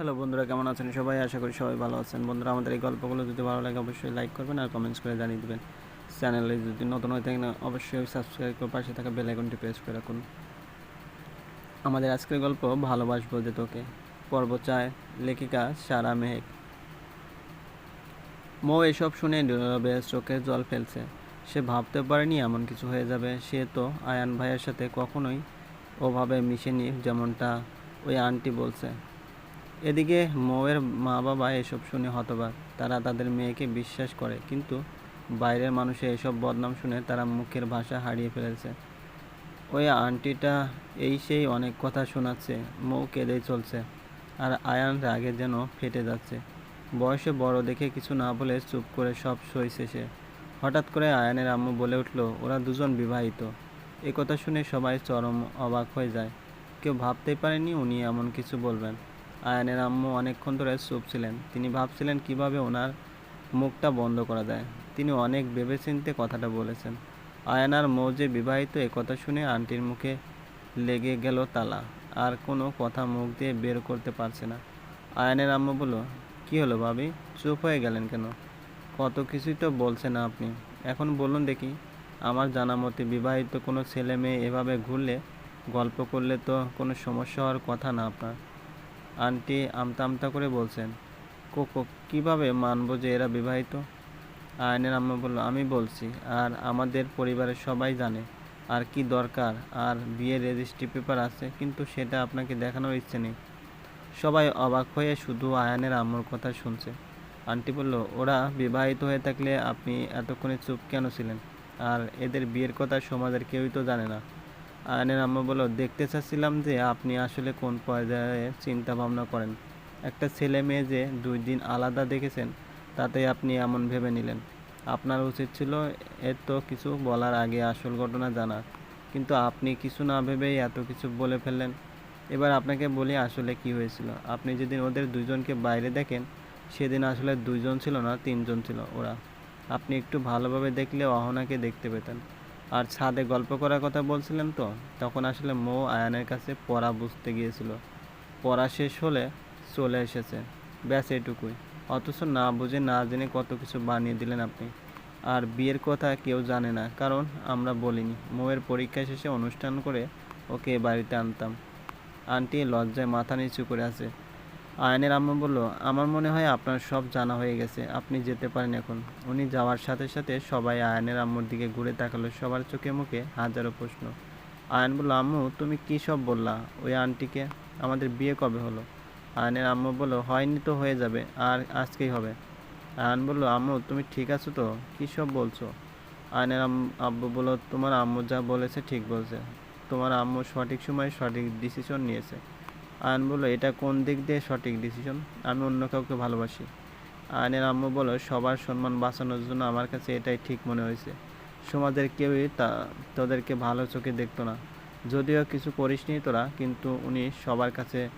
Hello বন্ধুরা, কেমন আছেন সবাই? আশা করি সবাই ভালো আছেন। বন্ধুরা, আমাদের এই গল্পগুলো যদি ভালো লাগে, অবশ্যই লাইক করবেন আর কমেন্টস করে জানিয়ে দেবেন। চ্যানেলে যদি নতুন হয়ে থাকেন, অবশ্যই সাবস্ক্রাইব করে পাশে থাকা বেল আইকনটি প্রেস করে রাখুন। আমাদের আজকের গল্প ভালোবাসবো যে তোকে। পর্ব চায় লেখিকা সারা মেহেক। মৌ এসব শুনে নীরবে চোখে জল ফেলছে। সে ভাবতে পারেনি এমন কিছু হয়ে যাবে। সে তো আয়ান ভাইয়ের সাথে কখনোই ওভাবে মিশেনি যেমনটা ওই আন্টি বলছে। এদিকে মৌয়ের মা বাবা এসব শুনে হতবাক। তারা তাদের মেয়েকে বিশ্বাস করে, কিন্তু বাইরের মানুষে এসব বদনাম শুনে তারা মুখের ভাষা হারিয়ে ফেলেছে। ওই আন্টিটা এই সেই অনেক কথা শোনাচ্ছে, মৌ কেঁদেই চলছে, আর আয়ান রাগে যেন ফেটে যাচ্ছে। বয়সে বড় দেখে কিছু না বলে চুপ করে সব সইছে সে হঠাৎ করে আয়ানের আম্মু বলে উঠল, ওরা দুজন বিবাহিত। কথা শুনে সবাই চরম অবাক হয়ে যায়। কেউ ভাবতেই পারেনি উনি এমন কিছু বলবেন। আয়ানের আম্মু অনেকক্ষণ ধরে চুপ ছিলেন। তিনি ভাবছিলেন কীভাবে ওনার মুখটা বন্ধ করা যায়। তিনি অনেক ভেবেচিন্তে কথাটা বলেছেন। আয়ানার মৌ যে বিবাহিত এ কথা শুনে আন্টির মুখে লেগে গেল তালা। আর কোনো কথা মুখ দিয়ে বের করতে পারছে না। আয়ানের আম্মু বলল, কি হলো ভাবি? চুপ হয়ে গেলেন কেন? কত কিছুই তো বলছেন আপনি। এখন বলুন দেখি, আমার জানা মতে বিবাহিত কোনো ছেলে মেয়ে এভাবে ঘুরলে, গল্প করলে তো কোনো সমস্যা হওয়ার কথা না আপনার। আন্টি আমতা আমতা করে বলছেন, কোকো, কীভাবে মানবো যে এরা বিবাহিত? আয়নের আম্মা বলল, আমি বলছি, আর আমাদের পরিবারের সবাই জানে, আর কি দরকার, আর বিয়ের রেজিস্ট্রি পেপার আছে, কিন্তু সেটা আপনাকে দেখানোর ইচ্ছে নেই। সবাই অবাক হয়ে শুধু আয়ানের আম্মুর কথা শুনছে। আন্টি বলল, ওরা বিবাহিত হয়ে থাকলে আপনি এতক্ষণে চুপ কেন ছিলেন? আর এদের বিয়ের কথা সমাজের কেউই তো জানে না। আয়নের আম্মা বলল দেখতে চাচ্ছিলাম যে আপনি আসলে কোন পর্যায়ে চিন্তা ভাবনা করেন? একটা ছেলে মেয়ে যে দুই দিন আলাদা দেখেছেন তাতে আপনি এমন ভেবে নিলেন। আপনার উচিত ছিল এর তো কিছু বলার আগে আসল ঘটনা জানা। কিন্তু আপনি কিছু না ভেবেই এত কিছু বলে ফেললেন। এবার আপনাকে বলি আসলে কি হয়েছিল। আপনি যেদিন ওদের দুজনকে বাইরে দেখেন, সেদিন আসলে দুইজন ছিল না, তিনজন ছিল ওরা। আপনি একটু ভালোভাবে দেখলে অহনাকে দেখতে পেতেন। আর ছাদে গল্প করার কথা বলছিলেন তো, তখন আসলে মো আয়ানের কাছে পড়া বুঝতে গিয়েছিল। পড়া শেষ হলে চলে এসেছে। ব্যাস এটুকুই। অথচ না বুঝে না জেনে কত কিছু বানিয়ে দিলেন আপনি। আর বিয়ের কথা কেউ জানে না, কারণ আমরা বলিনি। মৌয়ের পরীক্ষা শেষে অনুষ্ঠান করে ওকে বাড়িতে আনতাম। আন্টি লজ্জায় মাথা নিচু করে আছে। আয়নের আম্মু বলল, আমার মনে হয় আপনার সব জানা হয়ে গেছে, আপনি যেতে পারেন এখন। উনি যাওয়ার সাথে সাথে সবাই আয়নের আম্মুর দিকে ঘুরে তাকালো, সবার চোখে মুখে হাজারো প্রশ্ন। আয়ন বলল, আম্মু, তুমি কী সব বললা? ওই আন্টিকে আমাদের বিয়ে কবে হলো? আয়নের আম্মু বলল, হয়নি তো, হয়ে যাবে, আর আজকেই হবে। আয়ন বলল, আম্মু, তুমি ঠিক আছো তো? কী সব বলছো? আয়নের আব্বু বলল, তোমার আম্মু যা বলেছে ঠিক বলছে। তোমার আম্মু সঠিক সময়ে সঠিক ডিসিশন নিয়েছে। আয়ন বলল, এটা কোন দিক দিয়ে সঠিক ডিসিশন আমি অন্য কাউকে ভালোবাসি। আয়নের আম্মু বলল, সবার সম্মান বাঁচানোর জন্য আমার কাছে এটাই ঠিক মনে হয়েছে। সমাজের কেউই তা, তোদেরকে ভালো চোখে দেখতো না। যদিও কিছু করিসনি তোরা, কিন্তু উনি সবার কাছে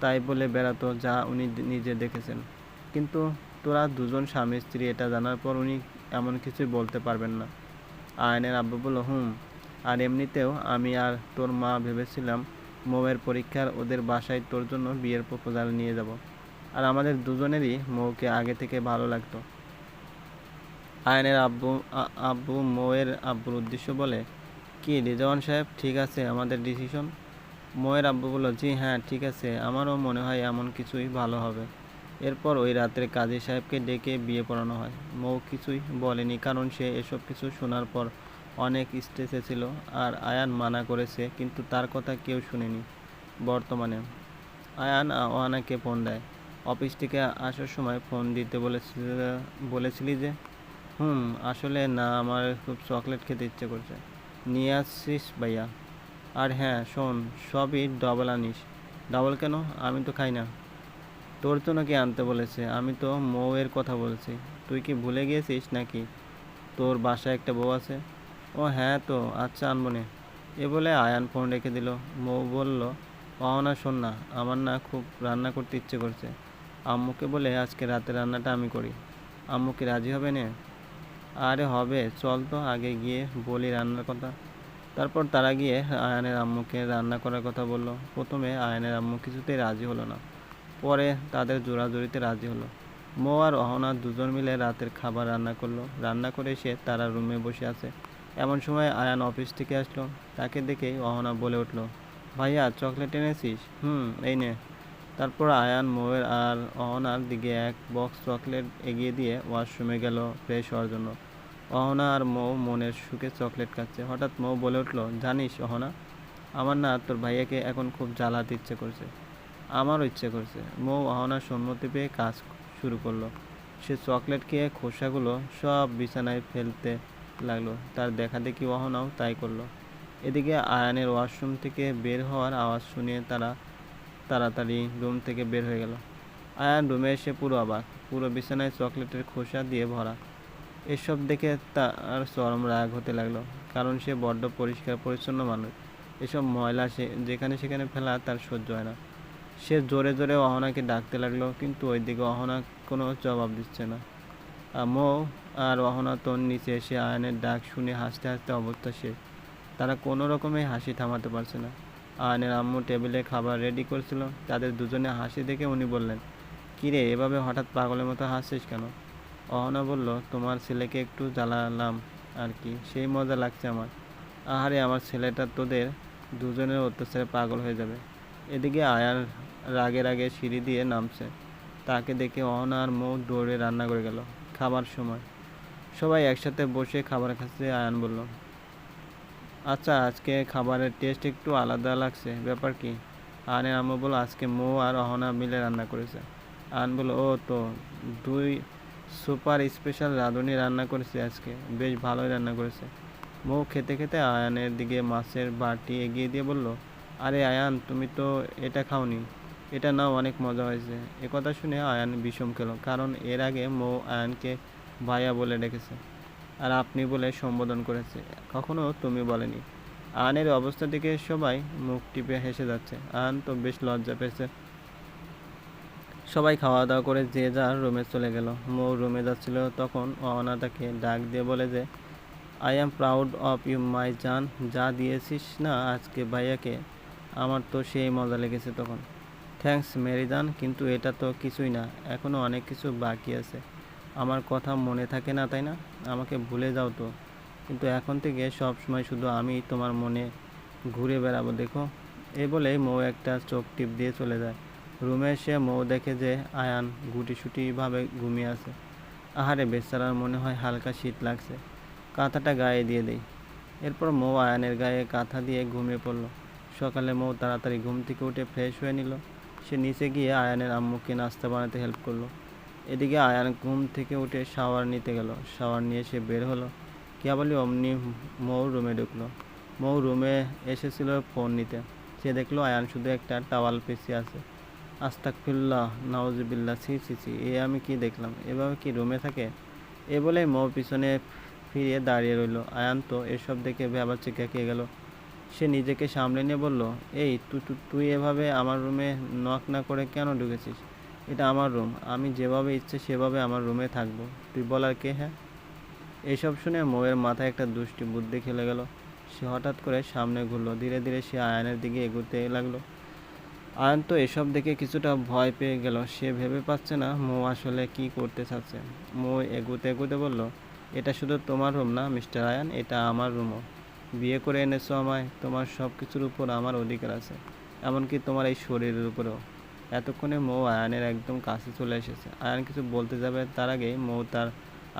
তাই বলে বেড়াতো যা উনি নিজে দেখেছেন। কিন্তু তোরা দুজন স্বামী স্ত্রী, এটা জানার পর উনি এমন কিছুই বলতে পারবেন না। আয়নের আব্বু বলল, হুম, আর এমনিতেও আমি আর তোর মা ভেবেছিলাম মৌয়ের পরীক্ষার ওদের বাসায় তোর জন্য বিয়ের প্রপোজাল নিয়ে যাব। আর আমাদের দুজনেরই মৌকে আগে থেকে ভালো লাগতো। আয়নের আব্বু আব্বু মৌয়ের আব্বুর উদ্দেশ্য বলে, কি রিজওয়ান সাহেব, ঠিক আছে আমাদের ডিসিশন মৌয়ের আব্বু বলল, জি হ্যাঁ ঠিক আছে, আমারও মনে হয় এমন কিছুই ভালো হবে। এরপর ওই রাত্রে কাজী সাহেবকে ডেকে বিয়ে পড়ানো হয়। মৌ কিছুই বলেনি, কারণ সে এসব কিছু শোনার পর অনেক স্ট্রেসে ছিল আর আয়ান মানা করেছে, কিন্তু তার কথা কেউ শুনেনি। বর্তমানে আয়ান ওহানাকে ফোন দেয়। অফিস থেকে আসার সময় ফোন দিতে বলেছিল বলেছিলি যে, হুম, আসলে না, আমার খুব চকলেট খেতে ইচ্ছে করছে। নিয়ে আসছিস ভাইয়া? আর হ্যাঁ শোন, সবই ডবল আনিস। ডবল কেন? আমি তো খাই না। তোর তো নাকি আনতে বলেছে? আমি তো মৌয়ের কথা বলছি। তুই কি ভুলে গিয়েছিস নাকি? তোর বাসায় একটা বউ আছে? ও হ্যাঁ তো আচ্ছা আনব নে এ বলে আয়ান ফোন রেখে দিল। মৌ বলল পাওনা শোন না আমার না খুব রান্না করতে ইচ্ছে করছে। আম্মুকে বলে, আজকে রাতে রান্নাটা আমি করি। আম্মু কি রাজি হবে না? আরে হবে, চল তো, আগে গিয়ে বলি রান্নার কথা। তারপর তারা গিয়ে আয়ানের আম্মুকে রান্না করার কথা বলল। প্রথমে আয়ানের আম্মু কিছুতেই রাজি হলো না। পরে তাদের জোড়াজুড়িতে রাজি হলো। মো আর অহনা দুজন মিলে রাতের খাবার রান্না করল। রান্না করে এসে তারা রুমে বসে আছে। এমন সময় আয়ান অফিস থেকে আসলো। তাকে দেখেই অহনা বলে উঠল, ভাইয়া, চকলেট এনেছিস? হুম, এই নে। তারপর আয়ান মৌয়ের আর অহনার দিকে এক বক্স চকলেট এগিয়ে দিয়ে ওয়াশরুমে গেল ফ্রেশ হওয়ার জন্য। অহনা আর মৌ মনের সুখে চকলেট খাচ্ছে। হঠাৎ মৌ বলে উঠল, জানিস অহনা, আমার না তোর ভাইয়াকে এখন খুব জ্বালাতে ইচ্ছে করছে। আমারও ইচ্ছে করছে। মৌ অহনার সম্মতি পেয়ে কাজ শুরু করল। সে চকলেট খেয়ে খোসাগুলো সব বিছানায় ফেলতে লাগল। তার দেখা দেখি অহনাও তাই করল। এদিকে আয়ানের ওয়াশরুম থেকে বের হওয়ার আওয়াজ শুনিয়ে তারা তাড়াতাড়ি রুম থেকে বের হয়ে গেল। আয়ান রুমে এসে পুরো আবার পুরো বিছানায় চকলেটের খোসা দিয়ে ভরা। এসব দেখে তার চরম রাগ হতে লাগল, কারণ সে বড্ড পরিষ্কার, পরিচ্ছন্ন মানুষ। এসব ময়লা সে, যেখানে সেখানে ফেলা তার সহ্য হয় না। সে জোরে জোরে অহনাকে ডাকতে লাগল, কিন্তু ওইদিকে অহনা কোনো জবাব দিচ্ছে না। মৌ আর অহনা তোর নিচে এসে আয়নের ডাক শুনে হাসতে হাসতে অবস্থা শেষ তারা কোনো রকমে হাসি থামাতে পারছে না। আয়নের আম্মু টেবিলে খাবার রেডি করছিল। তাদের দুজনে হাসি দেখে উনি বললেন কিরে এভাবে হঠাৎ পাগলের মতো হাসছিস কেন? অহনা বলল, তোমার ছেলেকে একটু জ্বালালাম আর কি, সেই মজা লাগছে আমার। আহারে, আমার ছেলেটা তোদের দুজনের অত্যাচারে পাগল হয়ে যাবে। এদিকে আয়ার রাগে রাগে সিঁড়ি দিয়ে নামছে। তাকে দেখে অহনা আর মৌ দৌড়ে রান্না করে গেল, খাবার সময়। সবাই একসাথে বসে খাবার খাচ্ছে আয়ান বলল আচ্ছা আজকে খাবারের টেস্ট একটু আলাদা লাগছে। ব্যাপার কি? আয়ানের আম্মু বলল, আজকে মৌ আর অহনা মিলে রান্না করেছে। আয়ান বলল, ও তো, দুই সুপার স্পেশাল রাঁধুনি রান্না করেছে আজকে। বেশ ভালোই রান্না করেছে। মৌ খেতে খেতে আয়ানের দিকে মাছের বাটি এগিয়ে দিয়ে বলল, আরে আয়ান, তুমি তো এটা খাওনি। এটা নাও, অনেক মজা হয়েছে। একথা শুনে আয়ান বিষম খেলো, কারণ এর আগে মৌ আয়ানকে ভাইয়া বলে ডেকেছে। আর আপনি বলে সম্বোধন করেছে। কখনো তুমি বলেনি। আয়ানের অবস্থা দেখে সবাই মুখ টিপে হেসে যাচ্ছে। আন তো বেশ লজ্জা পেয়েছে। সবাই খাওয়া দাওয়া করে যে যার রুমে চলে গেল। মৌ রুমে যাচ্ছিল তখন অহনা তাকে ডাক দিয়ে বলে যে I am proud of you my জান। যা দিয়েছিস না আজকে ভাইয়াকে, আমার তো সেই মজা লেগেছে তখন। থ্যাঙ্কস মেরিজান কিন্তু এটা তো কিছুই না। এখনও অনেক কিছু বাকি আছে। আমার কথা মনে থাকে না, তাই না? আমাকে ভুলে যাও তো। কিন্তু এখন থেকে সব সময় শুধু আমি তোমার মনে ঘুরে বেড়াবো, দেখো। এই বলেই মৌ একটা চোখ টিপ দিয়ে চলে যায়। রুমে এসে মৌ দেখে যে আয়ান গুটিসুটিভাবে ঘুমিয়ে আছে। আহারে বেচারার মনে হয় হালকা শীত লাগছে। কাঁথাটা গায়ে দিয়ে দেই। এরপর মৌ আয়ানের গায়ে কাঁথা দিয়ে ঘুমিয়ে পড়ল। সকালে মৌ তাড়াতাড়ি ঘুম থেকে উঠে ফ্রেশ হয়ে নিল। সে নিচে গিয়ে আয়ানের আম্মুকে নাস্তা বানাতে হেল্প করল। এদিকে আয়ান ঘুম থেকে উঠে শাওয়ার নিতে গেল। শাওয়ার নিয়ে সে বের হলো। কেবলই অমনি মৌ রুমে ঢুকলো। মৌ রুমে এসেছিল ফোন নিতে। সে দেখল আয়ান শুধু একটা টাওয়াল পেঁচিয়ে আছে। আস্তাকফিল্লাহ নাউজুবিল্লাহ সি সি সি এ আমি কি দেখলাম? এভাবে কি রুমে থাকে? এ বলে মৌ পিছনে ফিরে দাঁড়িয়ে রইল। আয়ান তো এসব দেখে ভেবার চিকা গেল। সে নিজেকে সামলে নিয়ে বলল, এই তুই এভাবে আমার রুমে নক না করে কেন ঢুকেছিস? এটা আমার রুম আমি যেভাবে ইচ্ছে সেভাবে আমার রুমে থাকব। তুই বলার কে হ্যাঁ? এসব শুনে মৌয়ের মাথায় একটা দুষ্টি বুদ্ধি খেলে গেল। সে হঠাৎ করে সামনে ঘুরলো। ধীরে ধীরে সে আয়নের দিকে এগোতে লাগল। আয়ন তো এসব দেখে কিছুটা ভয় পেয়ে গেল। সে ভেবে পাচ্ছে না মৌ আসলে কি করতে চাচ্ছে। মৌ এগোতে এগোতে বলল, এটা শুধু তোমার রুম না, মিস্টার আয়ান, এটা আমার রুমও বিয়ে করে এনেছো আমায়। তোমার সব কিছুর উপর আমার অধিকার আছে। এমনকি তোমার এই শরীরের উপরেও। এতক্ষণে মৌ আয়ানের একদম কাছে চলে এসেছে। আয়ান কিছু বলতে যাবে তার আগেই মৌ তার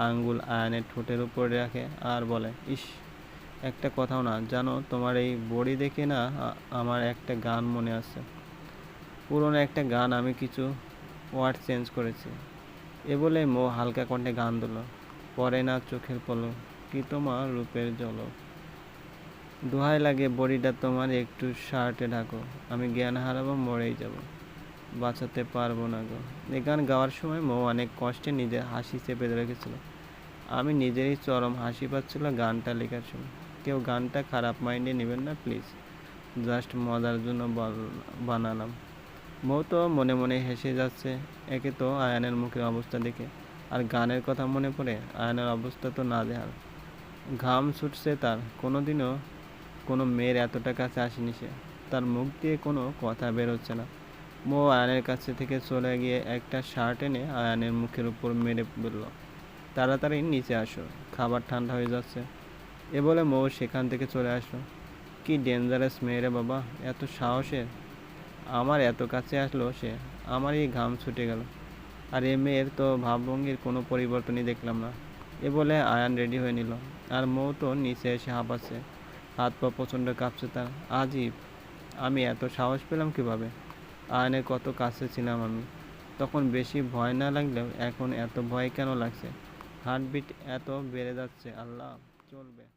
আঙ্গুল আয়ানের ঠোঁটের উপরে রাখে আর বলে, ইস, একটা কথাও না, জানো তোমার এই বডি দেখে না আমার একটা গান মনে আছে। পুরনো একটা গান আমি কিছু ওয়ার্ড চেঞ্জ করেছি। এ বলে মো হালকা কণ্ঠে গান দিল পরে না চোখের পলক, কি তোমার রূপের জলক? দোহাই লাগে বডিটা তোমার একটু শার্টে ঢাকো, আমি জ্ঞান হারাবো মরেই যাব। বাঁচাতে পারব না গো। এই গান গাওয়ার সময় মৌ অনেক কষ্টে নিজের হাসি চেপে রেখেছিল আমি নিজেরই চরম হাসি পাচ্ছিল গানটা লেখার সময়। কেউ গানটা খারাপ মাইন্ডে নেবেন না, প্লিজ। জাস্ট মজার জন্য বানালাম। মৌ তো মনে মনে হেসে যাচ্ছে, একে তো আয়ানের মুখের অবস্থা দেখে। আর গানের কথা মনে পড়ে আয়ানের অবস্থা তো না দেখার ঘাম ছুটছে তার, কোনোদিনও কোনো মেয়ের এতটা কাছে আসেনি সে। তার মুখ দিয়ে কোনো কথা বেরোচ্ছে না। মৌ আয়ানের কাছে থেকে চলে গিয়ে একটা শার্ট এনে আয়ানের মুখের উপর মেরে বলল, তাড়াতাড়ি নিচে আসো, খাবার ঠান্ডা হয়ে যাচ্ছে। এ বলে মৌ সেখান থেকে চলে আসলো। কি ডেঞ্জারাস মেয়ে রে বাবা, এত সাহসের আমার এত কাছে আসলো সে, আমারই ঘাম ছুটে গেল। আর এ মেয়ের তো ভাবভঙ্গির কোনো পরিবর্তনই দেখলাম না। এ বলে আয়ান রেডি হয়ে নিল। আর মৌ তো নিচে এসে হাঁপাচ্ছে, হাত পা প্রচণ্ড কাঁপছে তার। আজীব, আমি এত সাহস পেলাম কীভাবে? আয়নের কত কাছে ছিলাম আমি। তখন বেশি ভয় না লাগলেও এখন এত ভয় কেন লাগছে? হার্টবিট এত বেড়ে যাচ্ছে, আল্লাহ চলবে।